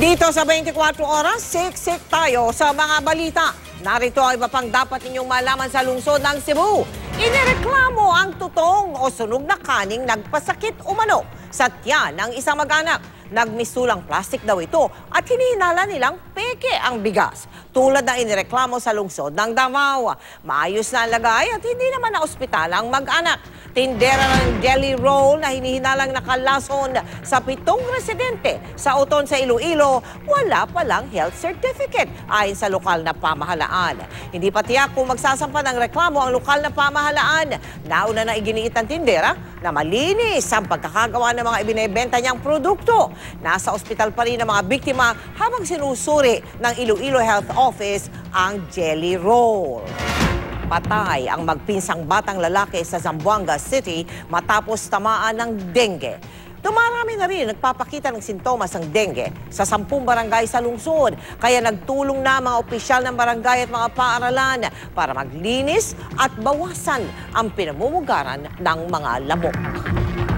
Dito sa 24 oras, siksik tayo sa mga balita. Narito ang iba pang dapat ninyong malaman sa lungsod ng Cebu. Inireklamo ang tutong o sunog na kaning nagpasakit umano sa tiyan ng isang mag-anak. Nagmisulang plastic daw ito at hinihinala nilang peke ang bigas. Tulad na inireklamo sa lungsod ng Davao. Maayos na ang lagay at hindi naman na ospital ang mag-anak. Tindera ng jelly roll na hinihinalang nakalason sa pitong residente sa Uton sa Iloilo, wala palang health certificate ayon sa lokal na pamahalaan. Hindi pa tiyak kung magsasampa ng reklamo ang lokal na pamahalaan. Nauna na iginiit ng tindera na malinis ang pagkakagawa ng mga ibinebenta niyang produkto. Nasa ospital pa rin ang mga biktima habang sinusuri ng Iloilo Health Office ang jelly roll. Patay ang magpinsang batang lalaki sa Zamboanga City matapos tamaan ng dengue. Dumarami na rin nagpapakita ng sintomas ng dengue sa sampung barangay sa lungsod. Kaya nagtulong na mga opisyal ng barangay at mga paaralan para maglinis at bawasan ang pinamumugaran ng mga lamok.